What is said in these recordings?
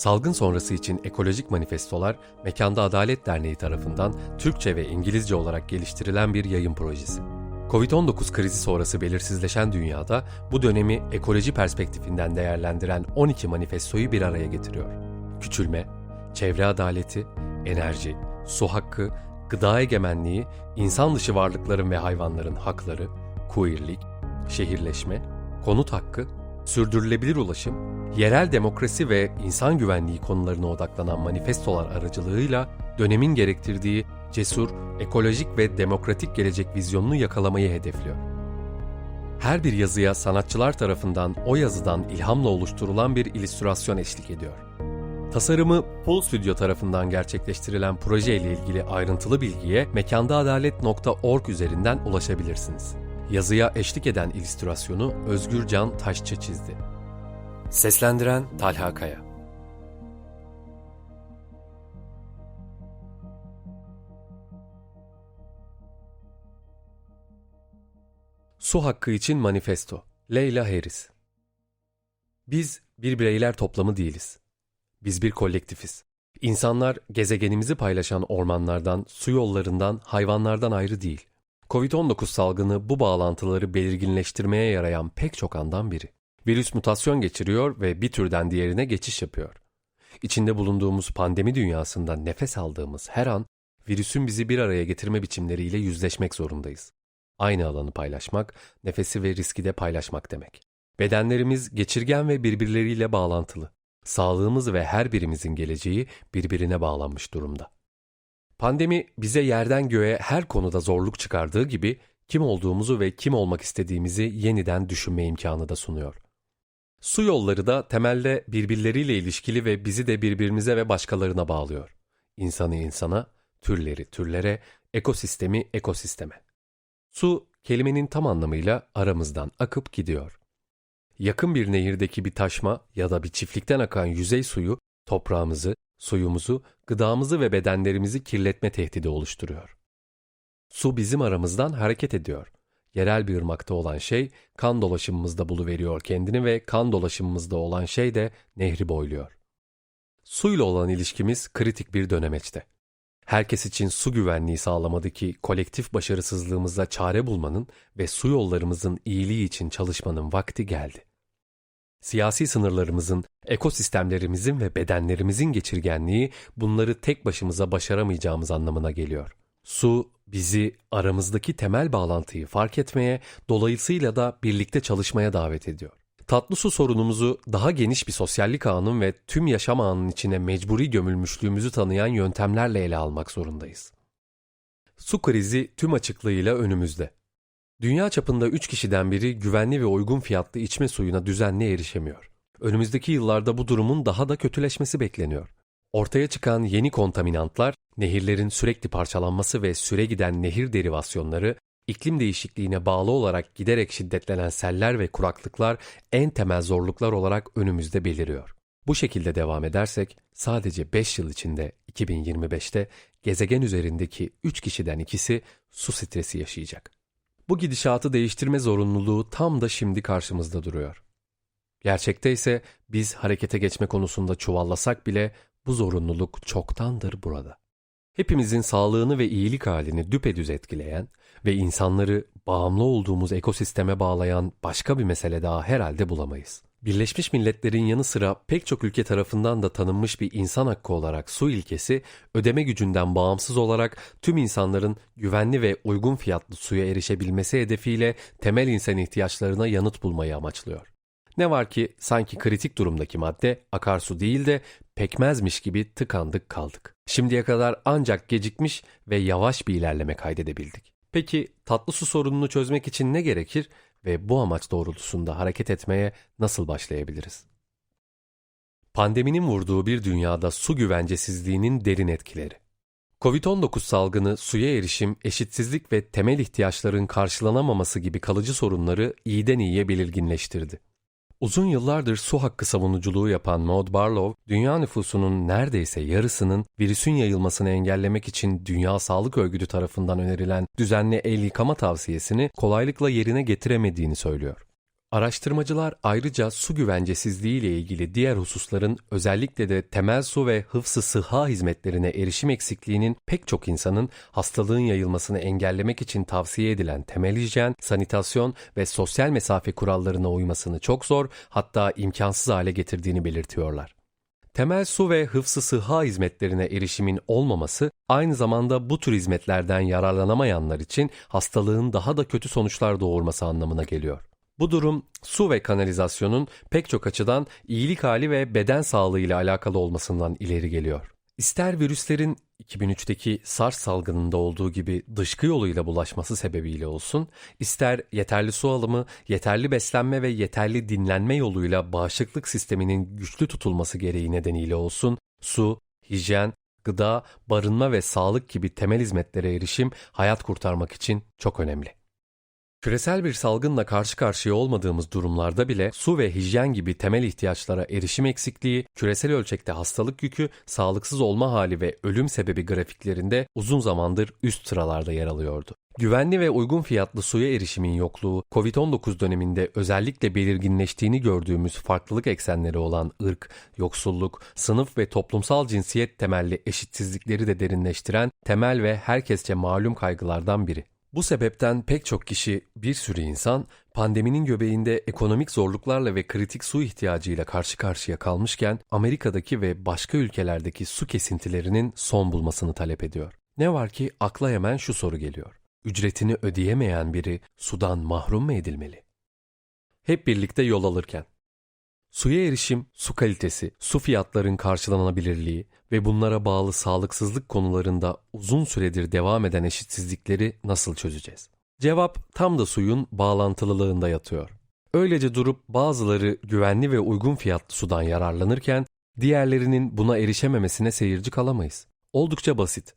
Salgın sonrası için ekolojik manifestolar Mekanda Adalet Derneği tarafından Türkçe ve İngilizce olarak geliştirilen bir yayın projesi. Covid-19 krizi sonrası belirsizleşen dünyada bu dönemi ekoloji perspektifinden değerlendiren 12 manifestoyu bir araya getiriyor. Küçülme, çevre adaleti, enerji, su hakkı, gıda egemenliği, insan dışı varlıkların ve hayvanların hakları, queerlik, şehirleşme, konut hakkı, sürdürülebilir ulaşım, yerel demokrasi ve insan güvenliği konularına odaklanan manifestolar aracılığıyla dönemin gerektirdiği cesur, ekolojik ve demokratik gelecek vizyonunu yakalamayı hedefliyor. Her bir yazıya sanatçılar tarafından o yazıdan ilhamla oluşturulan bir illüstrasyon eşlik ediyor. Tasarımı Pool Studio tarafından gerçekleştirilen proje ile ilgili ayrıntılı bilgiye mekandaadalet.org üzerinden ulaşabilirsiniz. Yazıya eşlik eden illüstrasyonu Özgür Can Taşçı çizdi. Seslendiren Talha Kaya Su Hakkı için Manifesto Leyla Harris Biz bir bireyler toplamı değiliz. Biz bir kolektifiz. İnsanlar gezegenimizi paylaşan ormanlardan, su yollarından, hayvanlardan ayrı değil. Covid-19 salgını bu bağlantıları belirginleştirmeye yarayan pek çok andan biri. Virüs mutasyon geçiriyor ve bir türden diğerine geçiş yapıyor. İçinde bulunduğumuz pandemi dünyasında nefes aldığımız her an virüsün bizi bir araya getirme biçimleriyle yüzleşmek zorundayız. Aynı alanı paylaşmak, nefesi ve riski de paylaşmak demek. Bedenlerimiz geçirgen ve birbirleriyle bağlantılı. Sağlığımız ve her birimizin geleceği birbirine bağlanmış durumda. Pandemi bize yerden göğe her konuda zorluk çıkardığı gibi kim olduğumuzu ve kim olmak istediğimizi yeniden düşünme imkanı da sunuyor. Su yolları da temelde birbirleriyle ilişkili ve bizi de birbirimize ve başkalarına bağlıyor. İnsanı insana, türleri türlere, ekosistemi ekosisteme. Su kelimenin tam anlamıyla aramızdan akıp gidiyor. Yakın bir nehirdeki bir taşma ya da bir çiftlikten akan yüzey suyu toprağımızı, suyumuzu, gıdamızı ve bedenlerimizi kirletme tehdidi oluşturuyor. Su bizim aramızdan hareket ediyor. Yerel bir ırmakta olan şey kan dolaşımımızda buluveriyor kendini ve kan dolaşımımızda olan şey de nehri boyluyor. Suyla olan ilişkimiz kritik bir dönemeçte. Herkes için su güvenliği sağlamadaki kolektif başarısızlığımıza çare bulmanın ve su yollarımızın iyiliği için çalışmanın vakti geldi. Siyasi sınırlarımızın, ekosistemlerimizin ve bedenlerimizin geçirgenliği bunları tek başımıza başaramayacağımız anlamına geliyor. Su bizi aramızdaki temel bağlantıyı fark etmeye, dolayısıyla da birlikte çalışmaya davet ediyor. Tatlı su sorunumuzu daha geniş bir sosyallik ağının ve tüm yaşam ağının içine mecburi gömülmüşlüğümüzü tanıyan yöntemlerle ele almak zorundayız. Su krizi tüm açıklığıyla önümüzde. Dünya çapında 3 kişiden biri güvenli ve uygun fiyatlı içme suyuna düzenli erişemiyor. Önümüzdeki yıllarda bu durumun daha da kötüleşmesi bekleniyor. Ortaya çıkan yeni kontaminantlar, nehirlerin sürekli parçalanması ve süre giden nehir derivasyonları, iklim değişikliğine bağlı olarak giderek şiddetlenen seller ve kuraklıklar en temel zorluklar olarak önümüzde beliriyor. Bu şekilde devam edersek sadece 5 yıl içinde 2025'te gezegen üzerindeki 3 kişiden ikisi su stresi yaşayacak. Bu gidişatı değiştirme zorunluluğu tam da şimdi karşımızda duruyor. Gerçekte ise biz harekete geçme konusunda çuvallasak bile bu zorunluluk çoktandır burada. Hepimizin sağlığını ve iyilik halini düpedüz etkileyen ve insanları bağımlı olduğumuz ekosisteme bağlayan başka bir mesele daha herhalde bulamayız. Birleşmiş Milletler'in yanı sıra pek çok ülke tarafından da tanınmış bir insan hakkı olarak su ilkesi, ödeme gücünden bağımsız olarak tüm insanların güvenli ve uygun fiyatlı suya erişebilmesi hedefiyle temel insan ihtiyaçlarına yanıt bulmayı amaçlıyor. Ne var ki sanki kritik durumdaki madde akarsu değil de pekmezmiş gibi tıkandık kaldık. Şimdiye kadar ancak gecikmiş ve yavaş bir ilerleme kaydedebildik. Peki tatlı su sorununu çözmek için ne gerekir ve bu amaç doğrultusunda hareket etmeye nasıl başlayabiliriz? Pandeminin vurduğu bir dünyada su güvencesizliğinin derin etkileri. Covid-19 salgını suya erişim, eşitsizlik ve temel ihtiyaçların karşılanamaması gibi kalıcı sorunları iyiden iyiye belirginleştirdi. Uzun yıllardır su hakkı savunuculuğu yapan Maud Barlow, dünya nüfusunun neredeyse yarısının virüsün yayılmasını engellemek için Dünya Sağlık Örgütü tarafından önerilen düzenli el yıkama tavsiyesini kolaylıkla yerine getiremediğini söylüyor. Araştırmacılar ayrıca su güvencesizliği ile ilgili diğer hususların özellikle de temel su ve hıfzı sıhha hizmetlerine erişim eksikliğinin pek çok insanın hastalığın yayılmasını engellemek için tavsiye edilen temel hijyen, sanitasyon ve sosyal mesafe kurallarına uymasını çok zor hatta imkansız hale getirdiğini belirtiyorlar. Temel su ve hıfzı sıhha hizmetlerine erişimin olmaması aynı zamanda bu tür hizmetlerden yararlanamayanlar için hastalığın daha da kötü sonuçlar doğurması anlamına geliyor. Bu durum su ve kanalizasyonun pek çok açıdan iyilik hali ve beden sağlığı ile alakalı olmasından ileri geliyor. İster virüslerin 2003'teki SARS salgınında olduğu gibi dışkı yoluyla bulaşması sebebiyle olsun, ister yeterli su alımı, yeterli beslenme ve yeterli dinlenme yoluyla bağışıklık sisteminin güçlü tutulması gereği nedeniyle olsun, su, hijyen, gıda, barınma ve sağlık gibi temel hizmetlere erişim hayat kurtarmak için çok önemli. Küresel bir salgınla karşı karşıya olmadığımız durumlarda bile su ve hijyen gibi temel ihtiyaçlara erişim eksikliği, küresel ölçekte hastalık yükü, sağlıksız olma hali ve ölüm sebebi grafiklerinde uzun zamandır üst sıralarda yer alıyordu. Güvenli ve uygun fiyatlı suya erişimin yokluğu, COVID-19 döneminde özellikle belirginleştiğini gördüğümüz farklılık eksenleri olan ırk, yoksulluk, sınıf ve toplumsal cinsiyet temelli eşitsizlikleri de derinleştiren temel ve herkesçe malum kaygılardan biri. Bu sebepten pek çok kişi, bir sürü insan pandeminin göbeğinde ekonomik zorluklarla ve kritik su ihtiyacıyla karşı karşıya kalmışken Amerika'daki ve başka ülkelerdeki su kesintilerinin son bulmasını talep ediyor. Ne var ki akla hemen şu soru geliyor. Ücretini ödeyemeyen biri sudan mahrum mu edilmeli? Hep birlikte yol alırken Suya erişim, su kalitesi, su fiyatların karşılanabilirliği ve bunlara bağlı sağlıksızlık konularında uzun süredir devam eden eşitsizlikleri nasıl çözeceğiz? Cevap tam da suyun bağlantılılığında yatıyor. Öylece durup bazıları güvenli ve uygun fiyatlı sudan yararlanırken diğerlerinin buna erişememesine seyirci kalamayız. Oldukça basit.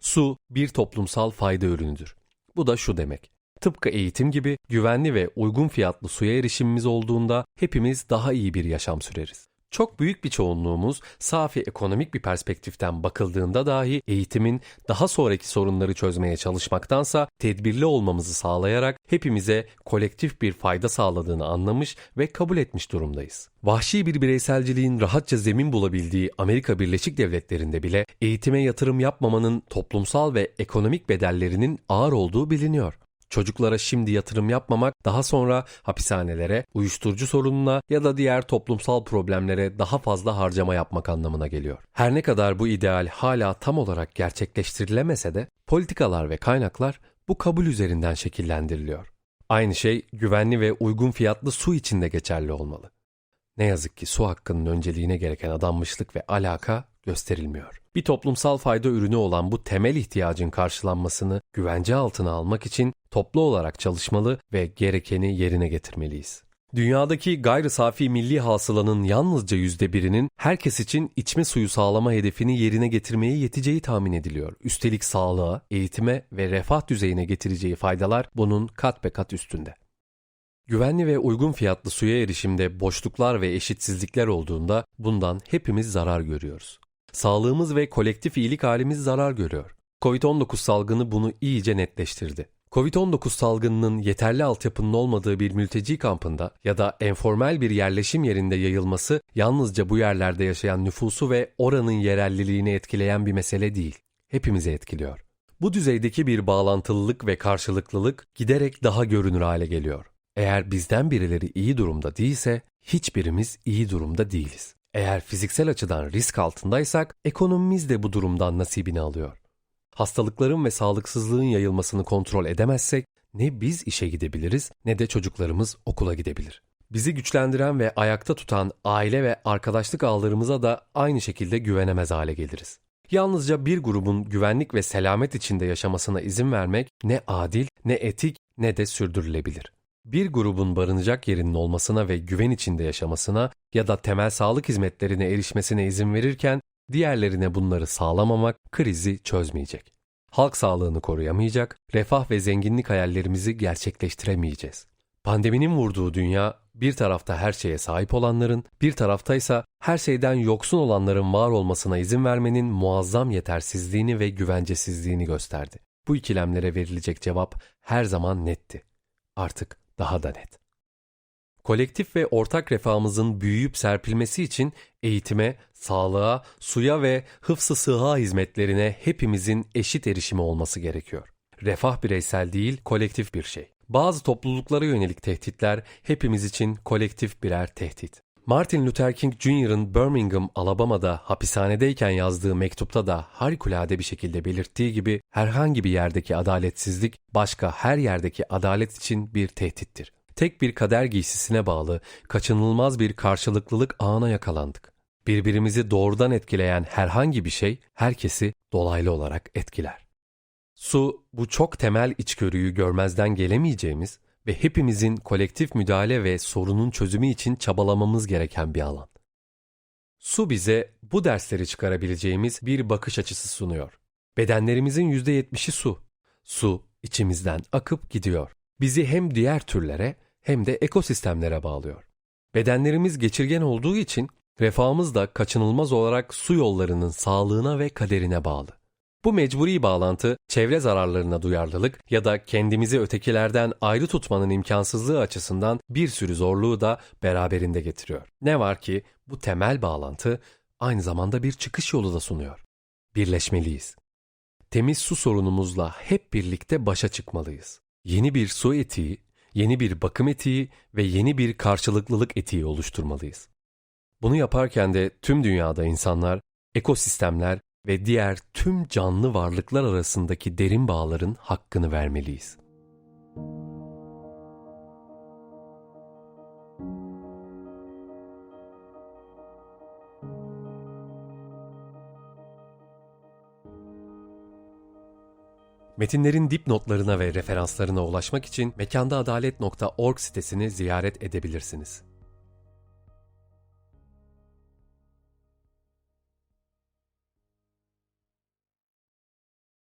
Su bir toplumsal fayda ürünüdür. Bu da şu demek. Tıpkı eğitim gibi güvenli ve uygun fiyatlı suya erişimimiz olduğunda hepimiz daha iyi bir yaşam süreriz. Çok büyük bir çoğunluğumuz safi ekonomik bir perspektiften bakıldığında dahi eğitimin daha sonraki sorunları çözmeye çalışmaktansa tedbirli olmamızı sağlayarak hepimize kolektif bir fayda sağladığını anlamış ve kabul etmiş durumdayız. Vahşi bir bireyselciliğin rahatça zemin bulabildiği Amerika Birleşik Devletleri'nde bile eğitime yatırım yapmamanın toplumsal ve ekonomik bedellerinin ağır olduğu biliniyor. Çocuklara şimdi yatırım yapmamak daha sonra hapishanelere, uyuşturucu sorununa ya da diğer toplumsal problemlere daha fazla harcama yapmak anlamına geliyor. Her ne kadar bu ideal hala tam olarak gerçekleştirilemese de politikalar ve kaynaklar bu kabul üzerinden şekillendiriliyor. Aynı şey güvenli ve uygun fiyatlı su için de geçerli olmalı. Ne yazık ki su hakkının önceliğine gereken adanmışlık ve alaka gösterilmiyor. Bir toplumsal fayda ürünü olan bu temel ihtiyacın karşılanmasını güvence altına almak için toplu olarak çalışmalı ve gerekeni yerine getirmeliyiz. Dünyadaki gayri safi milli hasılanın yalnızca yüzde birinin herkes için içme suyu sağlama hedefini yerine getirmeye yeteceği tahmin ediliyor. Üstelik sağlığa, eğitime ve refah düzeyine getireceği faydalar bunun kat be kat üstünde. Güvenli ve uygun fiyatlı suya erişimde boşluklar ve eşitsizlikler olduğunda bundan hepimiz zarar görüyoruz. Sağlığımız ve kolektif iyilik halimiz zarar görüyor. Covid-19 salgını bunu iyice netleştirdi. Covid-19 salgınının yeterli altyapının olmadığı bir mülteci kampında ya da enformel bir yerleşim yerinde yayılması yalnızca bu yerlerde yaşayan nüfusu ve oranın yerelliliğini etkileyen bir mesele değil. Hepimizi etkiliyor. Bu düzeydeki bir bağlantılılık ve karşılıklılık giderek daha görünür hale geliyor. Eğer bizden birileri iyi durumda değilse hiçbirimiz iyi durumda değiliz. Eğer fiziksel açıdan risk altındaysak ekonomimiz de bu durumdan nasibini alıyor. Hastalıkların ve sağlıksızlığın yayılmasını kontrol edemezsek ne biz işe gidebiliriz ne de çocuklarımız okula gidebilir. Bizi güçlendiren ve ayakta tutan aile ve arkadaşlık ağlarımıza da aynı şekilde güvenemez hale geliriz. Yalnızca bir grubun güvenlik ve selamet içinde yaşamasına izin vermek ne adil, ne etik, ne de sürdürülebilir bir grubun barınacak yerinin olmasına ve güven içinde yaşamasına ya da temel sağlık hizmetlerine erişmesine izin verirken diğerlerine bunları sağlamamak krizi çözmeyecek. Halk sağlığını koruyamayacak, refah ve zenginlik hayallerimizi gerçekleştiremeyeceğiz. Pandeminin vurduğu dünya bir tarafta her şeye sahip olanların, bir taraftaysa her şeyden yoksun olanların var olmasına izin vermenin muazzam yetersizliğini ve güvencesizliğini gösterdi. Bu ikilemlere verilecek cevap her zaman netti. Artık daha da net. Kolektif ve ortak refahımızın büyüyüp serpilmesi için eğitime, sağlığa, suya ve hıfzı sıha hizmetlerine hepimizin eşit erişimi olması gerekiyor. Refah bireysel değil, kolektif bir şey. Bazı topluluklara yönelik tehditler hepimiz için kolektif birer tehdit. Martin Luther King Jr.'ın Birmingham, Alabama'da hapishanedeyken yazdığı mektupta da harikulade bir şekilde belirttiği gibi herhangi bir yerdeki adaletsizlik başka her yerdeki adalet için bir tehdittir. Tek bir kader giysisine bağlı, kaçınılmaz bir karşılıklılık ağına yakalandık. Birbirimizi doğrudan etkileyen herhangi bir şey herkesi dolaylı olarak etkiler. Su, bu çok temel içgörüyü görmezden gelemeyeceğimiz ve hepimizin kolektif müdahale ve sorunun çözümü için çabalamamız gereken bir alan. Su bize bu dersleri çıkarabileceğimiz bir bakış açısı sunuyor. Bedenlerimizin %70'i su. Su içimizden akıp gidiyor. Bizi hem diğer türlere hem de ekosistemlere bağlıyor. Bedenlerimiz geçirgen olduğu için refahımız da kaçınılmaz olarak su yollarının sağlığına ve kaderine bağlı. Bu mecburi bağlantı çevre zararlarına duyarlılık ya da kendimizi ötekilerden ayrı tutmanın imkansızlığı açısından bir sürü zorluğu da beraberinde getiriyor. Ne var ki bu temel bağlantı aynı zamanda bir çıkış yolu da sunuyor. Birleşmeliyiz. Temiz su sorunumuzla hep birlikte başa çıkmalıyız. Yeni bir su etiği, yeni bir bakım etiği ve yeni bir karşılıklılık etiği oluşturmalıyız. Bunu yaparken de tüm dünyada insanlar, ekosistemler ve diğer tüm canlı varlıklar arasındaki derin bağların hakkını vermeliyiz. Metinlerin dipnotlarına ve referanslarına ulaşmak için mekandaadalet.org sitesini ziyaret edebilirsiniz.